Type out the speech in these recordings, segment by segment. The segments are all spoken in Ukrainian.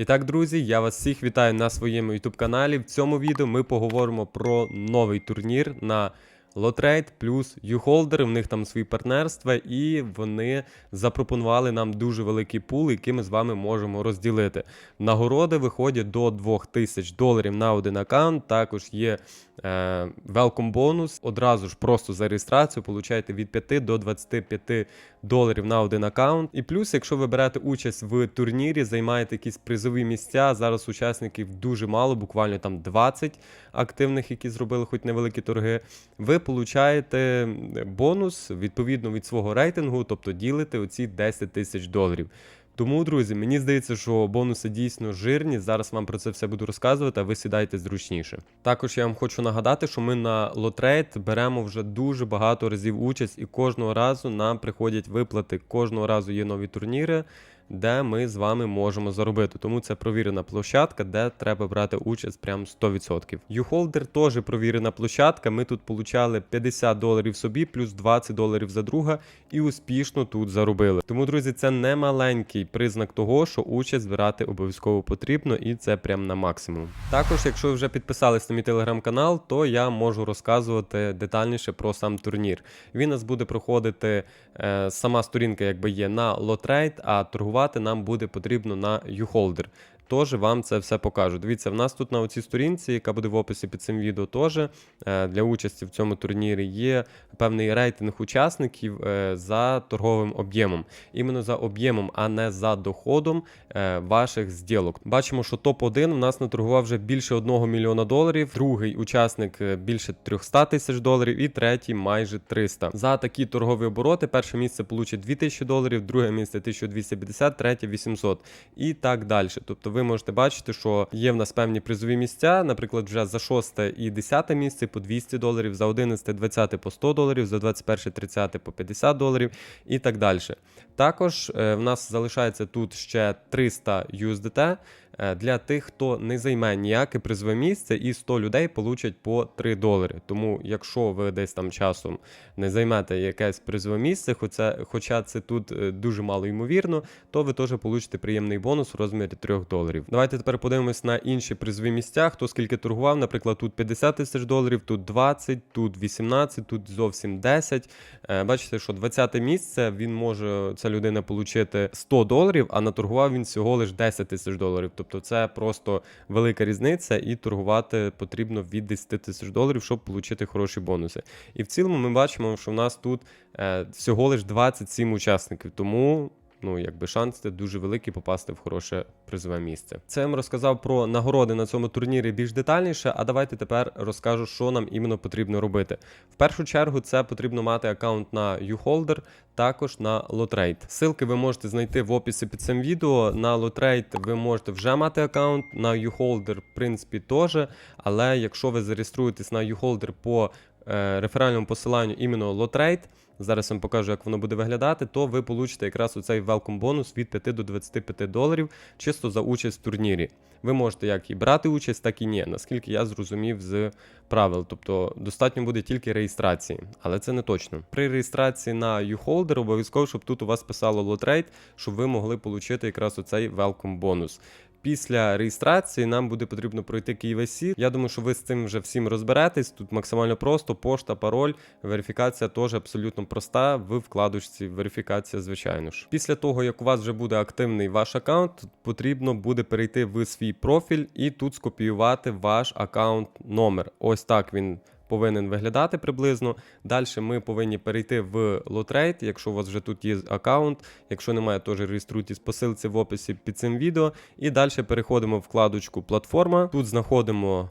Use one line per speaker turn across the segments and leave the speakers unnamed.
І так, друзі, я вас всіх вітаю на своєму YouTube каналі. В цьому відео ми поговоримо про новий турнір на Lotrade плюс YouHolder. В них там свої партнерства, і вони запропонували нам дуже великий пул, який ми з вами можемо розділити. Нагороди виходять до 2000 доларів на один аккаунт. Також є е, welcome бонус. Одразу ж просто за реєстрацію получаєте від 5 до 25 доларів на один аккаунт. І плюс, якщо ви берете участь в турнірі, займаєте якісь призові місця. Зараз учасників дуже мало, буквально там 20 активних, які зробили хоч невеликі торги. Ви получаєте бонус відповідно від свого рейтингу, тобто ділите оці 10 тисяч доларів. Тому, друзі, мені здається, що бонуси дійсно жирні. Зараз вам про це все буду розказувати, а ви сідайте зручніше. Також я вам хочу нагадати, що ми на Лотрейд беремо вже дуже багато разів участь, і кожного разу нам приходять виплати. Кожного разу є нові турніри, де ми з вами можемо заробити. Тому це провірена площадка, де треба брати участь прям 100%. YouHolder теж провірена площадка. Ми тут получали 50 доларів собі, плюс 20 доларів за друга, і успішно тут заробили. Тому, друзі, це не маленький признак того, що участь збирати обов'язково потрібно, і це прям на максимум. Також, якщо ви вже підписались на мій телеграм-канал, то я можу розказувати детальніше про сам турнір. Він нас буде проходити е, сама сторінка, якби є на Lotrade, а торгувати нам буде потрібно на YouHolder. Тож вам це все покажу. Дивіться, в нас тут на оцій сторінці, яка буде в описі під цим відео, теж е, для участі в цьому турнірі є певний рейтинг учасників е, за торговим об'ємом. Іменно за об'ємом, а не за доходом е, ваших зділок. Бачимо, що топ-1 в нас наторгував вже більше 1 мільйона доларів, другий учасник більше 300 тисяч доларів, і третій майже 300. За такі торгові обороти перше місце получить 2000 доларів, друге місце 1250, третє 800 і так далі. Тобто ви можете бачити, що є в нас певні призові місця, наприклад, вже за 6 і 10 місце по 200 доларів, за 11, 20 по 100 доларів, за 21, 30 по 50 доларів і так далі. Також е, в нас залишається тут ще 300 USDT для тих, хто не займе ніяке призове місце, і 100 людей получать по 3 долари. Тому, якщо ви десь там часом не займете якесь призове місце, хоча, хоча це тут е, дуже мало ймовірно, то ви теж получите приємний бонус у розмірі 3 доларів. Давайте тепер подивимось на інші призові місця, хто скільки торгував. Наприклад, тут 50 тисяч доларів, тут 20, тут 18, тут зовсім 10. Е, Бачите, що 20 місце він може ця людина отримати 100 доларів, а наторгував він всього лише 10 тисяч доларів. Тобто це просто велика різниця, і торгувати потрібно від 10 тисяч доларів, щоб отримати хороші бонуси. І в цілому ми бачимо, що в нас тут е, всього лише 27 учасників. Тому ну якби шанс дуже великий попасти в хороше призове місце. Це я вам розказав про нагороди на цьому турнірі більш детальніше. А давайте тепер розкажу, що нам іменно потрібно робити. В першу чергу це потрібно мати аккаунт на YouHolder, також на Lotrade. Силки ви можете знайти в описі під цим відео. На Lotrade ви можете вже мати аккаунт, на YouHolder, в принципі, теж. Але якщо ви зареєструєтесь на YouHolder по реферальному посиланню іменно Lotrade, зараз вам покажу, як воно буде виглядати, то ви получите якраз оцей welcome бонус від 5 до 25 доларів чисто за участь в турнірі. Ви можете як і брати участь, так і ні, наскільки я зрозумів з правил. Тобто достатньо буде тільки реєстрації, але це не точно. При реєстрації на YouHolder обов'язково, щоб тут у вас писало Lotrade, щоб ви могли отримати якраз оцей welcome бонус. Після реєстрації нам буде потрібно пройти KYC. Я думаю, що ви з цим вже всім розберетесь. Тут максимально просто, пошта, пароль, верифікація теж абсолютно проста. В вкладочці верифікація, звичайно ж. Після того, як у вас вже буде активний ваш аккаунт, потрібно буде перейти в свій профіль і тут скопіювати ваш аккаунт номер. Ось так він повинен виглядати приблизно. Далі ми повинні перейти в Lotrade, якщо у вас вже тут є аккаунт. Якщо немає, теж реєструйтесь по ссылці в описі під цим відео. І далі переходимо в вкладочку Платформа. Тут знаходимо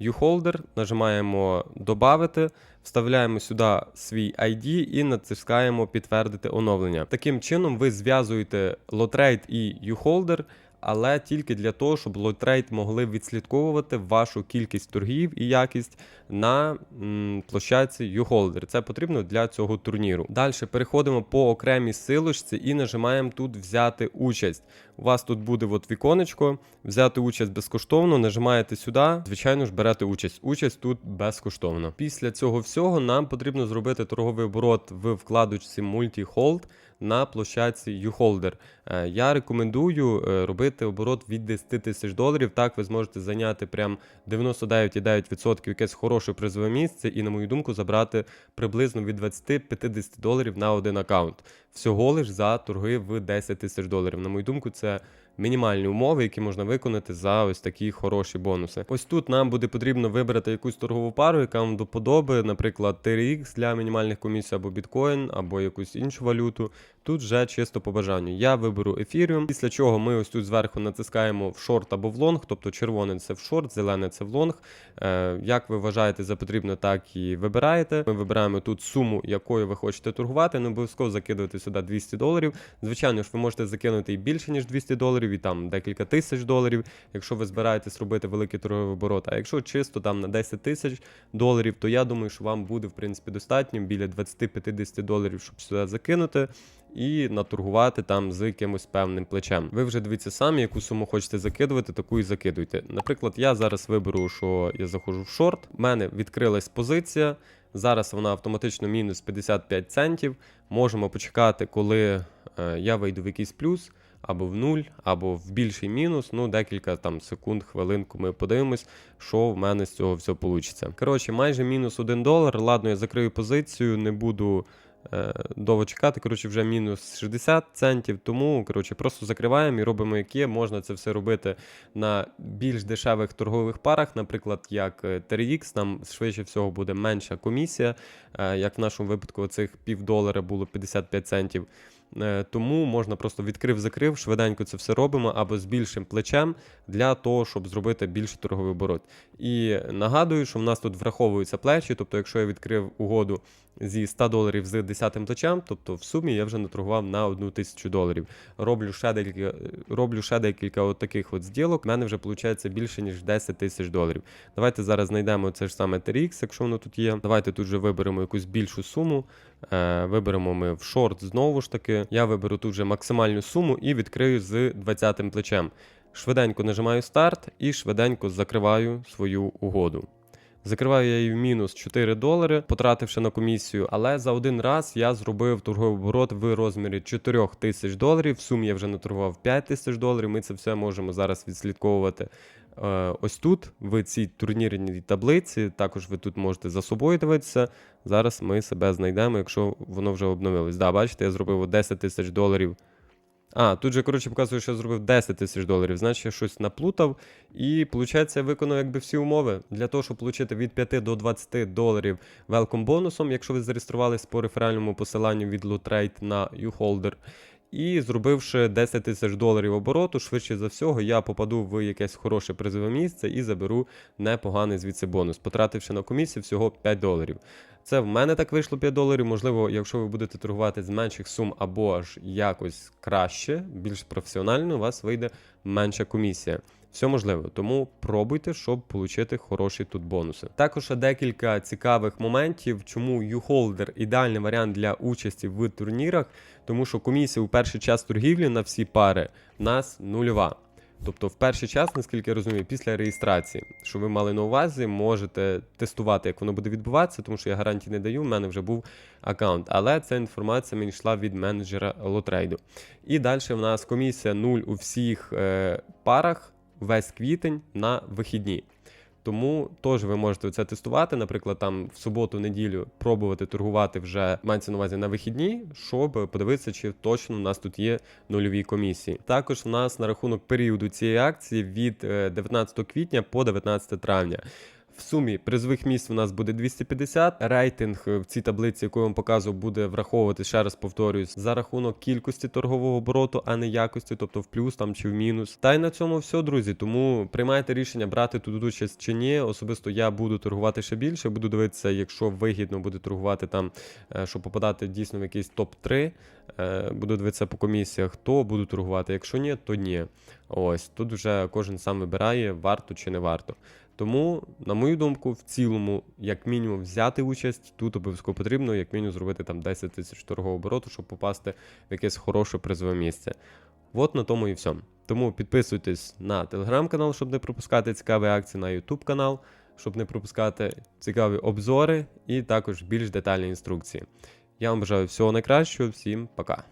YouHolder, нажимаємо Добавити, вставляємо сюди свій ID і натискаємо Підтвердити оновлення. Таким чином, ви зв'язуєте Lotrade і YouHolder, але тільки для того, щоб лотрейд могли відслідковувати вашу кількість торгів і якість на м, площадці YouHolder. Це потрібно для цього турніру. Далі переходимо по окремій силочці і нажимаємо тут взяти участь. У вас тут буде от віконечко, взяти участь безкоштовно, нажимаєте сюди. Звичайно ж, берете участь. Участь тут безкоштовно. Після цього всього нам потрібно зробити торговий оборот в вкладочці Multi-Hold на площадці uHolder. Е, Я рекомендую е, робити оборот від 10 тисяч доларів. Так ви зможете зайняти прям 99,9% якесь хороше призове місце і, на мою думку, забрати приблизно від 20-50 доларів на один аккаунт. Всього лиш за торги в 10 тисяч доларів. На мою думку, це мінімальні умови, які можна виконати за ось такі хороші бонуси. Ось тут нам буде потрібно вибрати якусь торгову пару, яка вам до подоби, наприклад, TRX для мінімальних комісій або біткоін, або якусь іншу валюту. Тут вже чисто по бажанню. Я виберу Ethereum, після чого ми ось тут зверху натискаємо в шорт або в лонг, тобто червоне це в шорт, зелене це в лонг. Е, як ви вважаєте за потрібно, так і вибираєте. Ми вибираємо тут суму, якою ви хочете торгувати. Не обов'язково закидувати сюди 200 доларів. Звичайно ж, ви можете закинути і більше, ніж 200 доларів, і там декілька тисяч доларів, якщо ви збираєтесь робити великий торговий оборот. А якщо чисто там на 10 тисяч доларів, то я думаю, що вам буде в принципі достатньо біля 20-50 доларів, щоб сюди закинути. І наторгувати там з якимось певним плечем. Ви вже дивіться самі, яку суму хочете закидувати, таку і закидуйте. Наприклад, я зараз виберу, що я заходжу в шорт. У мене відкрилась позиція. Зараз вона автоматично мінус 55 центів. Можемо почекати, коли е, я вийду в якийсь плюс, або в нуль, або в більший мінус. Ну, декілька там секунд, хвилинку ми подивимось, що в мене з цього все вийде. Коротше, майже мінус 1 долар. Ладно, я закрию позицію, не буду. Е, Довго чекати, коротше, вже мінус 60 центів. Тому коротше, просто закриваємо і робимо як є. Можна це все робити на більш дешевих торгових парах, наприклад, як е, TRX, там швидше всього буде менша комісія, е, як в нашому випадку цих півдолара було 55 центів. Е, Тому можна просто відкрив-закрив, швиденько це все робимо або з більшим плечем для того, щоб зробити більший торговий оборот. І нагадую, що в нас тут враховуються плечі, тобто, якщо я відкрив угоду зі 100 доларів з 10 плечем, тобто в сумі я вже наторгував на 1 тисячу доларів. Роблю ще декілька, роблю ще декілька от таких от зділок, в мене вже виходить більше, ніж 10 тисяч доларів. Давайте зараз знайдемо це ж саме TRX, якщо воно тут є. Давайте тут вже виберемо якусь більшу суму. Е, Виберемо ми в шорт знову ж таки. Я виберу тут вже максимальну суму і відкрию з 20 плечем. Швиденько нажимаю старт і швиденько закриваю свою угоду. Закриваю я її в мінус 4 долари, потративши на комісію, але за один раз я зробив торговий оборот в розмірі 4 тисяч доларів. В сумі я вже наторгував 5 тисяч доларів. Ми це все можемо зараз відслідковувати е, ось тут, в цій турнірній таблиці. Також ви тут можете за собою дивитися. Зараз ми себе знайдемо, якщо воно вже обновилось. Да, бачите, я зробив 10 тисяч доларів. А, тут же, коротше, показує, що я зробив 10 тисяч доларів, значить я щось наплутав. І, виходить, я виконав якби всі умови. Для того, щоб отримати від 5 до 20 доларів велком бонусом, якщо ви зареєструвались по реферальному посиланню від Lotrade на uHolder. І зробивши 10 тисяч доларів обороту, швидше за всього, я попаду в якесь хороше призове місце і заберу непоганий звідси бонус, потративши на комісію всього 5 доларів. Це в мене так вийшло 5 доларів. Можливо, якщо ви будете торгувати з менших сум або аж якось краще, більш професіонально, у вас вийде менша комісія. Все можливо, тому пробуйте, щоб отримати хороші тут бонуси. Також декілька цікавих моментів, чому uHolder ідеальний варіант для участі в турнірах, тому що комісія у перший час торгівлі на всі пари в нас нульова. Тобто, в перший час, наскільки я розумію, після реєстрації, що ви мали на увазі, можете тестувати, як воно буде відбуватися, тому що я гарантії не даю, в мене вже був аккаунт. Але ця інформація мені йшла від менеджера лотрейду. І далі в нас комісія 0 у всіх е, парах весь квітень на вихідні. Тому теж ви можете це тестувати, наприклад, там в суботу-неділю пробувати торгувати вже мається на увазі на вихідні, щоб подивитися, чи точно у нас тут є нульові комісії. Також в нас на рахунок періоду цієї акції від е, 19 квітня по 19 травня. В сумі призових місць у нас буде 250. Рейтинг е, в цій таблиці, яку я вам показував, буде враховувати, ще раз повторюсь, за рахунок кількості торгового обороту, а не якості, тобто в плюс там чи в мінус. Та й на цьому все, друзі. Тому приймайте рішення брати тут участь чи ні. Особисто я буду торгувати ще більше. Буду дивитися, якщо вигідно буде торгувати там, е, щоб попадати дійсно в якийсь топ-3. е, Буду дивитися по комісіях, то буду торгувати. Якщо ні, то ні. Ось тут вже кожен сам вибирає, варто чи не варто. Тому, на мою думку, в цілому, як мінімум, взяти участь тут обов'язково потрібно, як мінімум зробити там 10 тисяч торгового обороту, щоб попасти в якесь хороше призове місце. От на тому і все. Тому підписуйтесь на телеграм-канал, щоб не пропускати цікаві акції, на YouTube канал, щоб не пропускати цікаві обзори і також більш детальні інструкції. Я вам бажаю всього найкращого, всім пока.